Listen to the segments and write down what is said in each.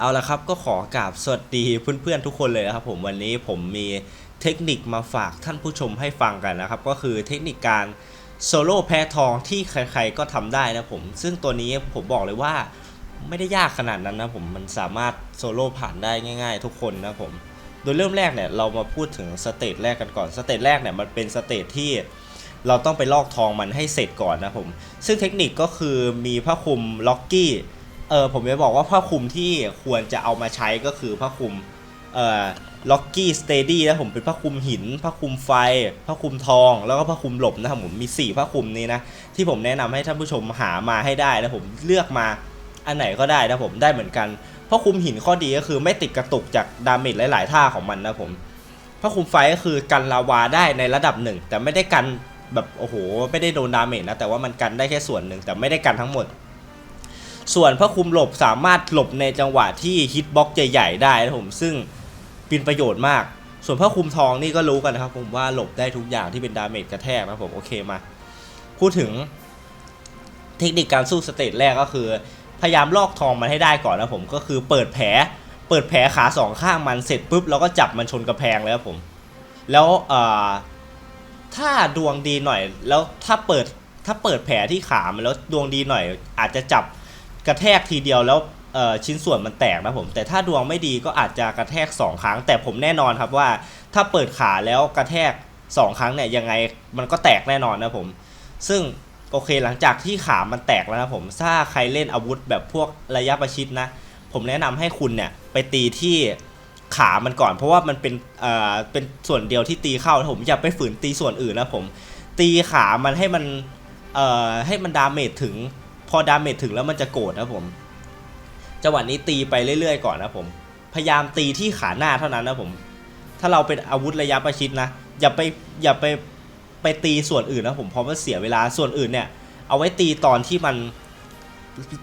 เอาละครับก็ขอกราบสวัสดีเพื่อนๆทุกคนเลยนะครับผมวันนี้ผมมีเทคนิคมาฝากท่านผู้ชมให้ฟังกันนะครับ ก็คือเทคนิคการโซโล่แพ้ทองที่ใครๆก็ทำได้นะผม ซึ่งตัวนี้ผมบอกเลยว่าไม่ได้ยากขนาดนั้นนะผมมันสามารถโซโล่ผ่านได้ง่าย ๆ ทุกคนนะผมโดยเริ่มแรกเนี่ยเรามาพูดถึงสเตจแรกกันก่อนสเตจแรกเนี่ยมันเป็นสเตจที่เราต้องไปลอกทองมันให้เสร็จก่อนนะผมซึ่งเทคนิคก็คือมีผ้าคลุมล็อกกี้ เออผมจะบอกว่าผ้าคลุมที่ควรจะเอามาใช้ก็คือผ้าคลุมเอ่อล็อกกี้สเตดี้นะผมเป็นผ้าคลุมหินผ้าคลุมไฟผ้าคลุมทอง แล้วก็ผ้าคลุมหลบนะครับผมมี 4ผ้าคลุมนี้นะที่ผมแนะนำให้ท่านผู้ชมหามาให้ได้นะผมเลือกมาอันไหนก็ได้นะผมได้เหมือนกันผ้าคลุมหินข้อดีก็คือไม่ติดกระตุกจากดาเมจหลาย ๆ ท่าของมันนะผมผ้าคลุมไฟก็คือกันลาวาได้ในระดับหนึ่งแต่ไม่ได้กันแบบโอ้โหไม่ได้โดนดาเมจนะแต่ว่ามันกันได้แค่ส่วนหนึ่งแต่ไม่ได้กันทั้งหมด ส่วนพระคุมหลบสามารถหลบในจังหวะที่ฮิตบ็อกใหญ่ๆได้นะผมซึ่งเป็นประโยชน์มาก ส่วนพระคุมทองนี่ก็รู้กันนะครับผมว่าหลบได้ทุกอย่างที่เป็นดาเมจกระแทกนะผมโอเคมา พูดถึงเทคนิคการสู้สเตจแรกก็คือ พยายามลอกทองมันให้ได้ก่อนนะผมก็คือเปิดแผลเปิดแผลขาสองข้างมันเสร็จปุ๊บเราก็จับมันชนกระแพงเลยครับผม แล้วถ้าดวงดีหน่อย แล้วถ้าเปิดถ้าเปิดแผลที่ขามันแล้วดวงดีหน่อย อาจจะจับ กระแทกทีเดียวแล้วชิ้นส่วนมันแตกนะผมแต่ถ้าดวงไม่ดีก็อาจจะกระแทก 2 ครั้ง แต่ผมแน่นอนครับว่า ถ้าเปิดขาแล้วกระแทก 2 ครั้งเนี่ยยังไงมันก็แตกแน่นอนนะผม ซึ่งโอเคหลังจากที่ขามันแตกแล้วนะผมถ้าใครเล่นอาวุธแบบพวกระยะประชิดนะ ผมแนะนำให้คุณเนี่ยไปตีที่ขามันก่อน เพราะว่ามันเป็นเอ่อเป็นส่วนเดียวที่ตีเข้าผมอย่าไปฝืนตีส่วนอื่นนะผม ตีขามันให้มันเอ่อให้มันดาเมจถึง พอดาเมจถึงแล้วมันจะโกรธนะผมจังหวะนี้ตีไปเรื่อยๆก่อนนะผม พยายามตีที่ขาหน้าเท่านั้นนะผม ถ้าเราเป็นอาวุธระยะประชิดนะ อย่าไปอย่าไปไปตีส่วนอื่นนะผมเพราะมันเสียเวลาส่วนอื่นเนี่ย เอาไว้ตีตอนที่มัน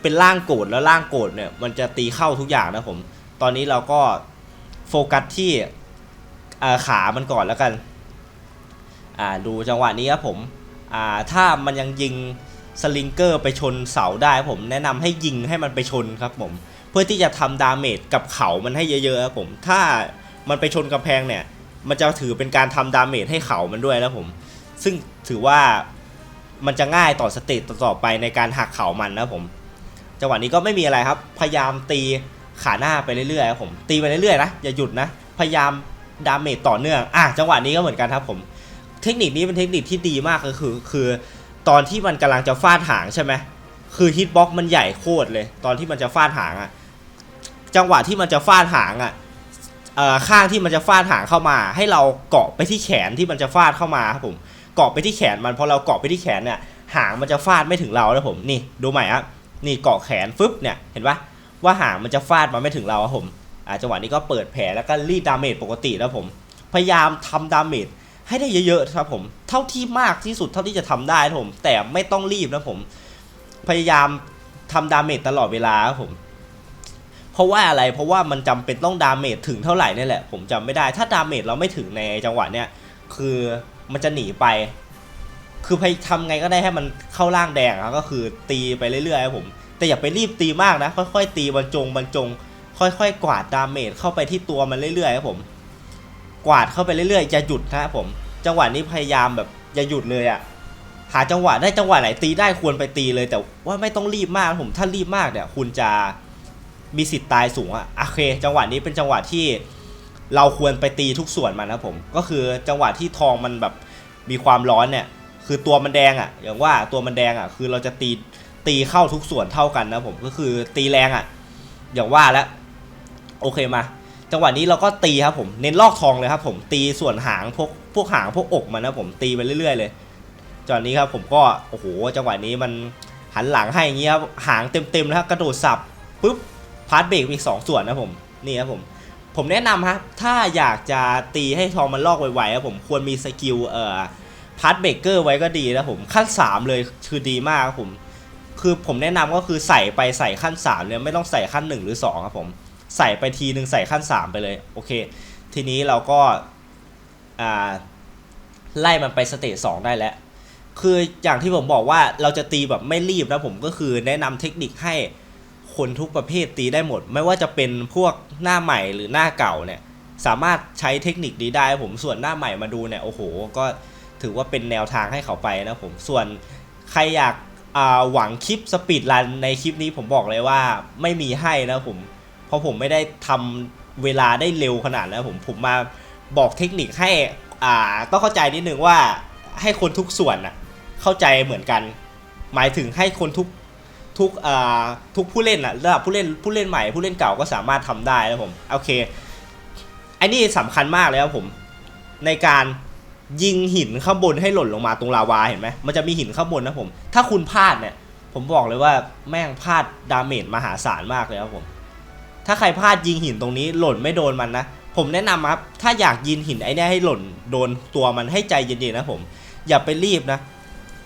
เป็นร่างโกรธแล้วร่างโกรธเนี่ย มันจะตีเข้าทุกอย่างนะผม ตอนนี้เราก็โฟกัสที่ขามันก่อนแล้วกัน อ่าดูจังหวะนี้ครับผม อ่าถ้ามันยังยิง สลิงเกอร์ไปชนเสาได้ผมแนะนำให้ยิงให้มันไปชนครับผม เพื่อที่จะทำดาเมจกับเขามันให้เยอะๆครับผม ถ้ามันไปชนกำแพงเนี่ย มันจะถือเป็นการทำดาเมจให้เขามันด้วยนะผม ซึ่งถือว่ามันจะง่ายต่อสเตจต่อไปในการหักเขามันนะผม จังหวะนี้ก็ไม่มีอะไรครับ พยายามตีขาหน้าไปเรื่อยๆครับผม ตีไปเรื่อยๆนะอย่าหยุดนะ พยายามดาเมจต่อเนื่อง อะจังหวะนี้ก็เหมือนกันครับผม เทคนิคนี้เป็นเทคนิคที่ดีมากก็คือคือ ตอนที่มันกำลังจะฟาดหางใช่ไหมคือฮิตบ็อกมันใหญ่โคตรเลย ตอนที่มันจะฟาดหางอะจังหวะที่มันจะฟาดหางอะอข้างที่มันจะฟาดหางเข้ามา ให้เราเกาะไปที่แขนที่มันจะฟาดเข้ามาครับผมเกาะไปที่แขนมันพอเราเกาะไปที่แขนเนี่ยหางมันจะฟาดไม่ถึงเราแล้วผมนี่ดูใหม่ครับนี่เกาะแขนฟึบเนี่ยเห็นปะว่าหางมันจะฟาดมาไม่ถึงเราครับผมจังหวะนี้ก็เปิดแผลแล้วก็รีดดาเมจปกติแล้วผม พยายามทำดาเมจ ให้ได้เยอะๆครับผม เท่าที่มากที่สุดเท่าที่จะทำได้ครับผม แต่ไม่ต้องรีบนะผม พยายามทำดาเมจตลอดเวลาครับผม เพราะว่าอะไร เพราะว่ามันจำเป็นต้องดาเมจถึงเท่าไหร่นี่แหละ ผมจำไม่ได้ ถ้าดาเมจเราไม่ถึงในจังหวะเนี้ย คือมันจะหนีไป คือพยทำไงก็ได้ให้มันเข้าร่างแดงอะก็คือตีไปเรื่อยๆครับผม แต่อย่าไปรีบตีมากนะ ค่อยๆตีบรรจงบรรจง ค่อยๆ กวาดดาเมจเข้าไปที่ตัวมันเรื่อยๆครับผม กวาดเข้าไปเรื่อยๆจะหยุดนะครับผม จังหวะนี้พยายามแบบอย่าหยุดเลยอะหาจังหวะได้จังหวะไหนตีได้ควรไปตีเลย แต่ว่าไม่ต้องรีบมากนะผมถ้ารีบมากเนี่ยคุณจะมีสิทธิ์ตายสูงอะโอเค จังหวะนี้เป็นจังหวะที่เราควรไปตีทุกส่วนมันนะผม ก็คือจังหวะที่ทองมันแบบมีความร้อนเนี่ย คือตัวมันแดงอะอย่างว่าตัวมันแดงอะคือเราจะตีตีเข้าทุกส่วนเท่ากันนะผมก็คือตีแรงอะ อย่างว่าแล้วโอเคมา จังหวะนี้เราก็ตีครับผมเน้นลอกทองเลยครับผมตีส่วนหางพวกพวกหางพวกอกมันนะผมตีไปเรื่อย ๆ เลยจังหวะนี้ครับผมก็โอ้โหจังหวะนี้มันหันหลังให้อย่างเงี้ยครับหางเต็มๆนะครับกระโดดสับปุ๊บพาร์ทเบรกอีกสองส่วนนะผมนี่ครับผมผมแนะนำครับถ้าอยากจะตีให้ทองมันลอกไวๆครับผมควรมีสกิลเอ่อพาร์ทเบรกเกอร์ไว้ก็ดีนะผมขั้น 3 เลยคือดีมากครับผมคือผมแนะนำก็คือใส่ไปใส่ขั้น3เลยไม่ต้องใส่ขั้น 1 หรือ 2 ครับผม ใส่ไปทีหนึ่งใส่ขั้น 3 ไปเลยโอเค ทีนี้เราก็ไล่มันไปสเตจ2ได้แล้ว คืออย่างที่ผมบอกว่าเราจะตีแบบไม่รีบนะผมก็คือแนะนำเทคนิคให้คนทุกประเภทตีได้หมด ไม่ว่าจะเป็นพวกหน้าใหม่หรือหน้าเก่าเนี่ยสามารถใช้เทคนิคนี้ได้ผมส่วนหน้าใหม่มาดูเนี่ยโอ้โห ก็ถือว่าเป็นแนวทางให้เขาไปนะผมส่วนใครอยากหวังคลิปสปีดรันในคลิปนี้ผมบอกเลยว่าไม่มีให้นะผม เพราะผมไม่ได้ทำเวลาได้เร็วขนาดนั้นผมผมมาบอกเทคนิคให้อ่าต้องเข้าใจนิดนึงว่าให้คนทุกส่วนน่ะเข้าใจเหมือนกัน หมายถึงให้คนทุกทุกอ่าทุกผู้เล่นอะระดับผู้เล่นผู้เล่นใหม่ผู้เล่นเก่าก็สามารถทำได้นะผมโอเคอันนี้สำคัญมากเลยครับผมในการยิงหินข้างบนให้หล่นลงมาตรงลาวาเห็นไหมมันจะมีหินข้างบนนะผม ถ้าคุณพลาดเนี่ย ผมบอกเลยว่าแม่งพลาดดาเมจมหาศาลมากเลยครับผม ถ้าใครพลาดยิงหินตรงนี้หล่นไม่โดนมันนะ ผมแนะนำครับ ถ้าอยากยิงหินไอ้เนี่ยให้หล่นโดนตัวมันให้ใจเย็นๆนะผม อย่าไปรีบนะ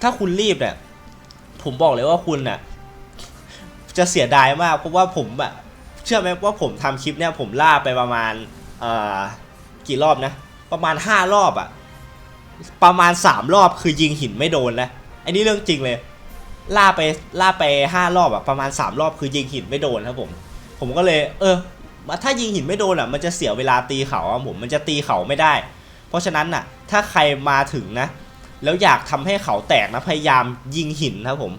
ถ้าคุณรีบเนี่ยผมบอกเลยว่าคุณน่ะ จะเสียดายมากเพราะว่าผมอะเชื่อไหมว่าผมทำคลิปเนี่ยผมล่าไปประมาณเอ่อกี่รอบนะ ประมาณ 5 รอบอะประมาณ 3 รอบคือยิงหินไม่โดนนะอันนี้เรื่องจริงเลย ล่าไปล่าไป 5 รอบอะประมาณ 3 รอบคือยิงหินไม่โดนครับผม ผมก็เลยเออถ้ายิงหินไม่โดนอะมันจะเสียเวลาตีเขาอะผมมันจะตีเขาไม่ได้ เพราะฉะนั้นน่ะ ถ้าใครมาถึงนะ แล้วอยากทำให้เขาแตกนะพยายามยิงหินครับผม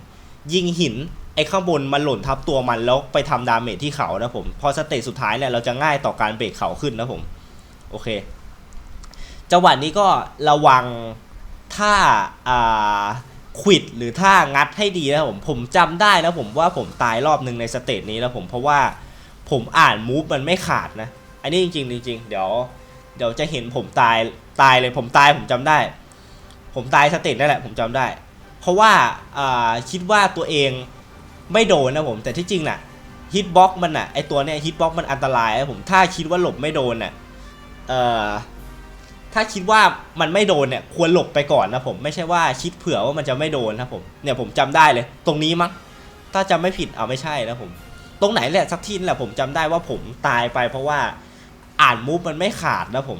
ยิงหินไอ้ข้างบนมันหล่นทับตัวมันแล้วไปทำดาเมจที่เขานะผมพอสเตจสุดท้ายเนี่ยเราจะง่ายต่อการเบรกเขาขึ้นนะผมโอเคจังหวะนี้ก็ระวังถ้าอ่าควิดหรือถ้างัดให้ดีนะผมผมจำได้นะผมว่าผมตายรอบหนึ่งในสเตจนี้แล้วผมเพราะว่า ผมอ่านมูฟมันไม่ขาดนะ อันนี้จริงๆจริงๆเดี๋ยว เดี๋ยวจะเห็นผมตายตายเลยผมตายผมจำได้ ผมตายสเตจนั่นแหละผมจำได้ เพราะว่าอ่าคิดว่าตัวเองไม่โดนนะผมแต่ที่จริงน่ะฮิตบ็อกมันน่ะไอตัวเนี้ยฮิตบ็อกมันอันตรายนะผมถ้าคิดว่าหลบไม่โดนน่ะเอ่อถ้าคิดว่ามันไม่โดนเนี่ยควรหลบไปก่อนนะผมไม่ใช่ว่าคิดเผื่อว่ามันจะไม่โดนนะผมเนี่ยผมจำได้เลย ตรงนี้มั้งถ้าจำไม่ผิดเอาไม่ใช่นะผม ตรงไหนแหละสักทีนนแหละผมจำได้ว่าผมตายไป เพราะว่าอ่านมูฟมันไม่ขาดนะผม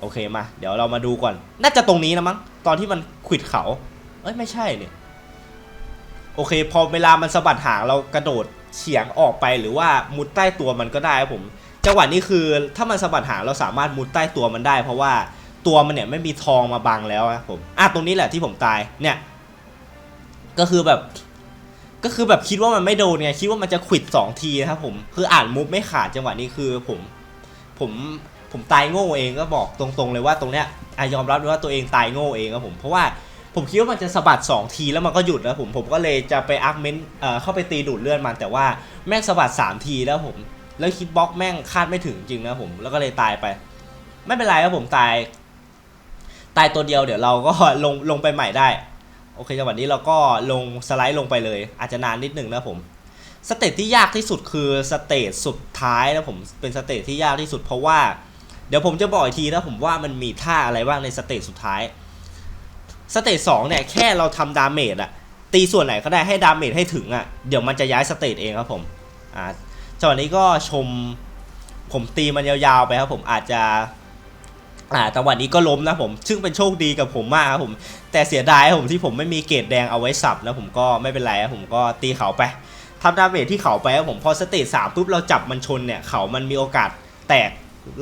โอเคมา เดี๋ยวเรามาดูก่อน น่าจะตรงนี้นะมั้งตอนที่มันขิดเขา เอ้ยไม่ใช่เนี่ยโอเค พอเวลามันสะบัดหางเรากระโดดเฉียงออกไปหรือว่ามุดใต้ตัวมันก็ได้ครับผมจังหวะนี้คือถ้ามันสะบัดหางเราสามารถมุดใต้ตัวมันได้ เพราะว่าตัวมันเนี่ยไม่มีทองมาบังแล้วนะผมอะตรงนี้แหละที่ผมตายเนี่ย ก็คือแบบ ก็คือแบบคิดว่ามันไม่โดนไงคิดว่ามันจะขวิดสองทีนะครับผมคืออ่านมุฟไม่ขาดจังหวะนี้คือผมผมผมตายโง่เองก็บอกตรงๆเลยว่าตรงเนี้ยอยอมรับเลยว่าตัวเองตายโง่เองครับผมเพราะว่าผมคิดว่ามันจะสะบัด 2 ทีแล้วมันก็หยุดแล้วผมผมก็เลยจะไปอาร์เมนเอ่อเข้าไปตีดูดเลื่อดมันแต่ว่าแม่งสะบัด 3 ทีแล้วผมแล้วคิดบล็อกแม่งคาดไม่ถึงจริงนะผมแล้วก็เลยตายไป ไม่เป็นไรครับผมตาย ตายตัวเดียวเดี๋ยวเราก็ลงลงไปใหม่ได้ โอเคจังหวะนี้เราก็ลงสไลด์ลงไปเลย อาจจะนานนิดหนึ่งนะผมสเตจที่ยากที่สุดคือสเตจสุดท้ายนะผมเป็นสเตจที่ยากที่สุดเพราะว่า เดี๋ยวผมจะบอกอีกทีนะผมว่ามันมีท่าอะไรบ้างในสเตจสุดท้ายสเตจสองเนี่ยแค่เราทำดาเมจอะตีส่วนไหนก็ได้ให้ดาเมจให้ถึงอะเดี๋ยวมันจะย้ายสเตจเองครับผมอ่าจังหวะนี้ก็ชมผมตีมันยาวๆไปครับผมอาจจะ อ่าจังหวะนี้ก็ล้มนะผม ซึ่งเป็นโชคดีกับผมมากครับผม แต่เสียดายครับผมที่ผมไม่มีเกรดแดงเอาไว้สับนะผมก็ไม่เป็นไรครับผมก็ตีเขาไปทำดาเมจที่เขาไปครับผมพอสเตจสามปุ๊บเราจับมันชนเนี่ยเขามันมีโอกาสแตก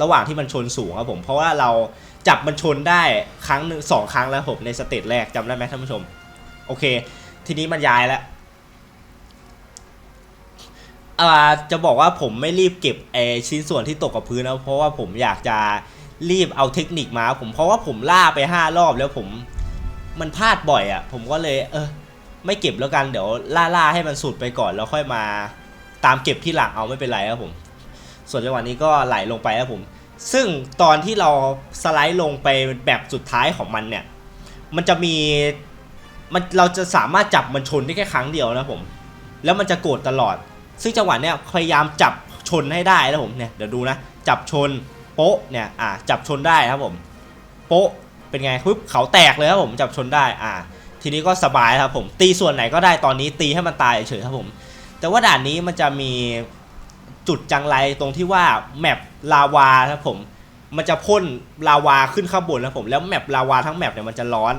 ระหว่างที่มันชนสูงครับผม เพราะว่าเราจับมันชนได้ครั้งหนึ่งสองครั้งแล้วผมในสเตจแรกจำได้ไหมท่านผู้ชม โอเค ทีนี้มันย้ายแล้วอ่าจะบอกว่าผมไม่รีบเก็บไอชิ้นส่วนที่ตกกับพื้นนะเพราะว่าผมอยากจะ รีบเอาเทคนิคมาผมเพราะว่าผมล่าไปห้ารอบแล้วผมมันพลาดบ่อยอะ่ะ ผมก็เลยเออไม่เก็บแล้วกันเดี๋ยวล่าล่าให้มันสุดไปก่อนแล้วค่อยมาตามเก็บที่หลังเอาไม่เป็นไรครับผม ส่วนจังหวะนี้ก็ไหลลงไปครับผม ซึ่งตอนที่เราสไลด์ลงไปแบบสุดท้ายของมันเนี่ย มันจะมีมันเราจะสามารถจับมันชนได้แค่ครั้งเดียวนะผม แล้วมันจะโกรธตลอด ซึ่งจังหวะเนี้ยพยายามจับชนให้ได้นะผมเนี่ยเดี๋ยวดูนะจับชน โป๊ะเนี่ยอ่าจับชนได้ครับผม โป๊ะเป็นไงปุ๊บเขาแตกเลยครับผมจับชนได้อ่าทีนี้ก็สบายครับผมตีส่วนไหนก็ได้ตอนนี้ตีให้มันตายเฉยครับผม แต่ว่าด่านนี้มันจะมีจุดจังไรตรงที่ว่าแมปลาวาครับผมมันจะพ่นลาวาขึ้นข้างบนนะผมแล้วแมปลาวาทั้งแมปเนี่ยมันจะร้อน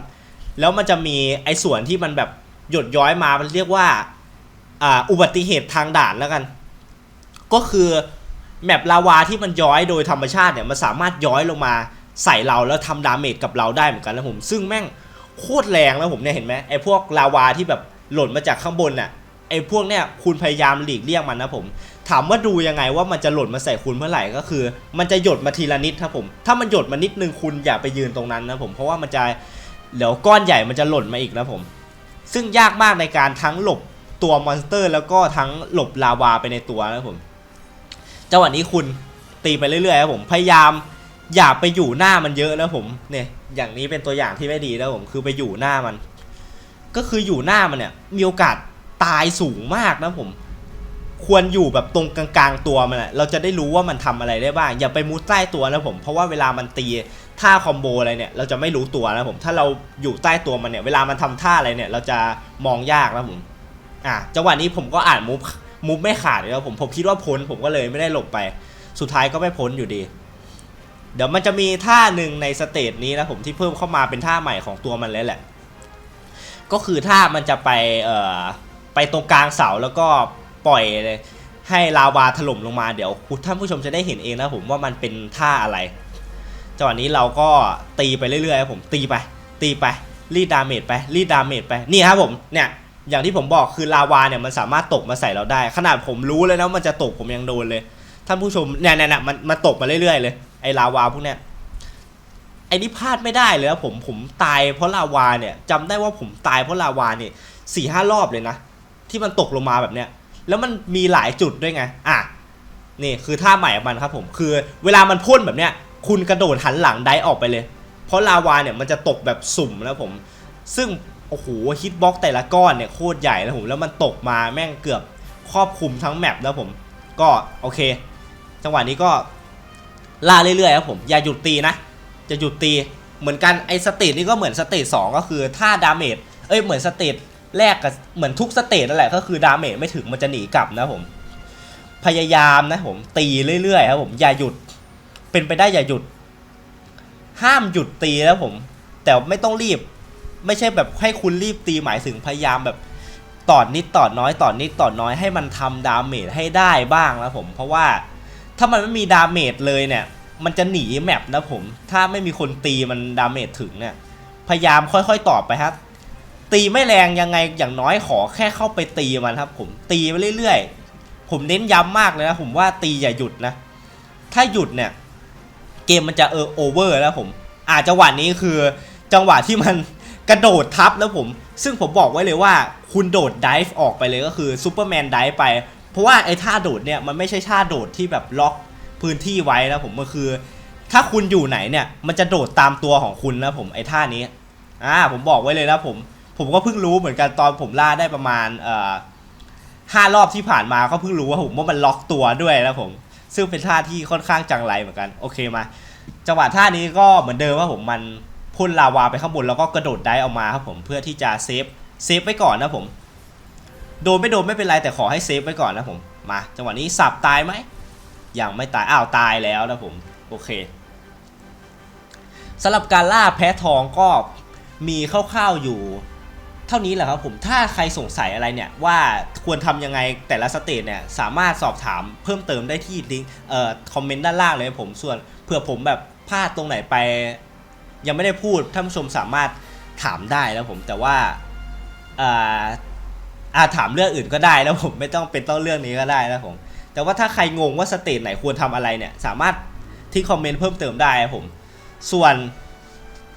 แล้วมันจะมีไอ้ส่วนที่มันแบบหยดย้อยมามันเรียกว่าอ่าอุบัติเหตุทางด่านแล้วกัน ก็คือ แมปลาวาที่มันย้อยโดยธรรมชาติเนี่ยมันสามารถย้อยลงมาใส่เราแล้วทำดาเมจกับเราได้เหมือนกันนะผมซึ่งแม่งโคตรแรงแล้วผมเนี่ยเห็นไหมไอ้พวกลาวาที่แบบหล่นมาจากข้างบนน่ะไอ้พวกเนี่ยคุณพยายามหลีกเลี่ยงมันนะผม ถามว่าดูยังไงว่ามันจะหล่นมาใส่คุณเมื่อไหร่ก็คือ มันจะหยดมาทีละนิดครับผม ถ้ามันหยดมานิดนึงคุณอย่าไปยืนตรงนั้นนะผมเพราะว่ามันจะเดี๋ยวก้อนใหญ่มันจะหล่นมาอีกนะผม ซึ่งยากมากในการทั้งหลบตัวมอนสเตอร์ แล้วก็ทั้งหลบลาวาไปในตัวนะผม จังหวะนี้คุณตีไปเรื่อยๆครับผมพยายามอย่าไปอยู่หน้ามันเยอะนะผมเนี่ยอย่างนี้เป็นตัวอย่างที่ไม่ดีนะผมคือไปอยู่หน้ามัน ก็คืออยู่หน้ามันเนี่ย มีโอกาสตายสูงมากนะผม ควรอยู่แบบตรงกลางๆตัวมันอะเราจะได้รู้ว่ามันทำอะไรได้บ้าง อย่าไปมุดใต้ตัวนะผม เพราะว่าเวลามันตีท่าคอมโบอะไรเนี่ย เราจะไม่รู้ตัวนะผม ถ้าเราอยู่ใต้ตัวมันเนี่ย เวลามันทำท่าอะไรเนี่ย เราจะมองยากนะผม อะจังหวะนี้ผมก็อ่านมุฟ มุฟไม่ขาดเลยนะผมผมคิดว่าพ้นผมก็เลยไม่ได้หลบไป สุดท้ายก็ไม่พ้นอยู่ดี เดี๋ยวมันจะมีท่าหนึ่งในสเตจนี้นะผมที่เพิ่มเข้ามาเป็นท่าใหม่ของตัวมันเลยแหละ ก็คือถ้ามันจะไปเอ่อไปตรงกลางเสาแล้วก็ปล่อยให้ลาวาถล่มลงมาเดี๋ยวคุณท่านผู้ชมจะได้เห็นเองนะผมว่ามันเป็นท่าอะไรจังหวะนี้เราก็ตีไปเรื่อยๆครับผมตีไป ตีไปรีดดาเมจไปรีดดาเมจไปนี่ครับผมเนี่ย อย่างที่ผมบอกคือลาวาเนี่ยมันสามารถตกมาใส่เราได้ ขนาดผมรู้เลยนะมันจะตกผมยังโดนเลย ท่านผู้ชมเนี่ยเนี่ยเนี่ยมันมันตกมาเรื่อยๆเลยไอ้ลาวาพวกเนี้ยไอ้นี่พลาดไม่ได้เลยนะผมผมตายเพราะลาวาเนี่ยจำได้ว่าผมตายเพราะลาวาเนี่ยสี่ห้ารอบเลยนะที่มันตกลงมาแบบเนี้ยแล้วมันมีหลายจุดด้วยไงอะนี่คือท่าใหม่ของมันครับผมคือเวลามันพ่นแบบเนี้ยคุณกระโดดหันหลังได้ออกไปเลย เพราะลาวาเนี่ยมันจะตกแบบสุ่มนะผม ซึ่ง โอ้โหฮิตบ็อกแต่ละก้อนเนี่ยโคตรใหญ่นะผมแล้วมันตกมาแม่งเกือบครอบคลุมทั้งแมปนะผมก็โอเค จังหวะนี้ก็ล่าเรื่อยๆครับผมอย่าหยุดตีนะจะหยุดตีเหมือนกันไอ้สเตจนี่ก็เหมือนสเตจสองก็คือถ้าดาเมจเอ้ยเหมือนสเตจแรกกับเหมือนทุกสเตจนั่นแหละก็คือดาเมจไม่ถึงมันจะหนีกลับนะผมพยายามนะผมตีเรื่อยๆครับผมอย่าหยุดเป็นไปได้อย่าหยุด ห้ามหยุดตีนะผม แต่ไม่ต้องรีบ ไม่ใช่แบบให้คุณรีบตีหมายถึงพยายามแบบต่อนนิดต่อนน้อยต่อนนิดต่อนน้อยให้มันทำดาเมจให้ได้บ้างนะผม เพราะว่าถ้ามันไม่มีดาเมจเลยเนี่ย มันจะหนีแมปนะผม ถ้าไม่มีคนตีมันดาเมจถึงเนี่ย พยายามค่อยๆตอบไปครับตีไม่แรงยังไงอย่างน้อยขอแค่เข้าไปตีมันครับ ผมตีไปเรื่อยๆ ผมเน้นย้ำมากเลยนะผมว่าตีอย่าหยุดนะ ถ้าหยุดเนี่ย เกมมันจะเออโอเวอร์แล้วผม อาจจังหวะนี้คือจังหวะที่มัน กระโดดทับแล้วผม ซึ่งผมบอกไว้เลยว่าคุณโดดดิฟออกไปเลยก็คือซูเปอร์แมนดิฟไป เพราะว่าไอ้ท่าโดดเนี่ยมันไม่ใช่ท่าโดดที่แบบล็อกพื้นที่ไว้นะผมมันคือ ถ้าคุณอยู่ไหนเนี่ยมันจะโดดตามตัวของคุณนะผมไอ้ท่านี้อ่าผมบอกไว้เลยนะผม ผมก็เพิ่งรู้เหมือนกันตอนผมล่าได้ประมาณเอ่อห้ารอบที่ผ่านมาก็เพิ่งรู้ว่าผมว่ามันล็อกตัวด้วยนะผม ซึ่งเป็นท่าที่ค่อนข้างจังไรเหมือนกัน โอเคมา จังหวะท่านี้ก็เหมือนเดิมว่าผมมัน พ่นลาวาไปข้างบนแล้วก็กระโดดได้ออกมาครับผมเพื่อที่จะเซฟเซฟไว้ก่อนนะผมโดนไม่โดนไม่เป็นไรแต่ขอให้เซฟไว้ก่อนนะผมมาจังหวะนี้สับตายไหมยังไม่ตายอ้าวตายแล้วนะผมโอเคสำหรับการล่าแพ้ทองก็มีคร่าวๆอยู่ เท่านี้แหละครับผมถ้าใครสงสัยอะไรเนี่ยว่าควรทำยังไงแต่ละสเตจเนี่ยสามารถสอบถามเพิ่มเติมได้ที่ลิงก์เอ่อคอมเมนต์ด้านล่างเลยผมส่วนเผื่อผมแบบพลาดตรงไหนไป ยังไม่ได้พูดท่านผู้ชมสามารถถามได้แล้วผมแต่ว่าอ่าอาถามเรื่องอื่นก็ได้แล้วผมไม่ต้องเป็นต้องเรื่องนี้ก็ได้นะผมแต่ว่าถ้าใครงงว่าสเตจไหนควรทำอะไรเนี่ยสามารถที่คอมเมนต์เพิ่มเติมได้ครับผม ส่วน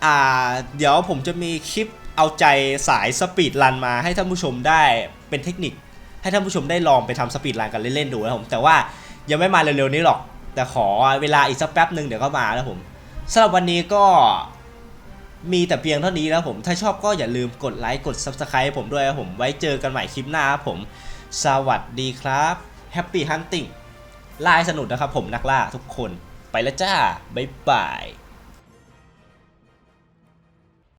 อ่าเดี๋ยวผมจะมีคลิปเอาใจสายสปีดรันมาให้ท่านผู้ชมได้เป็นเทคนิค ให้ท่านผู้ชมได้ลองไปทำสปีดรันกันเล่นๆดูนะครับผมแต่ว่ายังไม่มาเร็วๆนี้หรอก แต่ขอเวลาอีกสักแป๊บหนึ่งเดี๋ยวก็มาแล้วผมสำหรับวันนี้ก็ มีแต่เพียงเท่านี้แล้วผม ถ้าชอบก็อย่าลืมกดไลค์กด Subscribe ผมด้วยครับผมไว้เจอกันใหม่คลิปหน้าครับผม สวัสดีครับ Happy Hunting ล่าสนุกนะครับผมนักล่าทุกคนไปแล้วจ้า บ๊ายบาย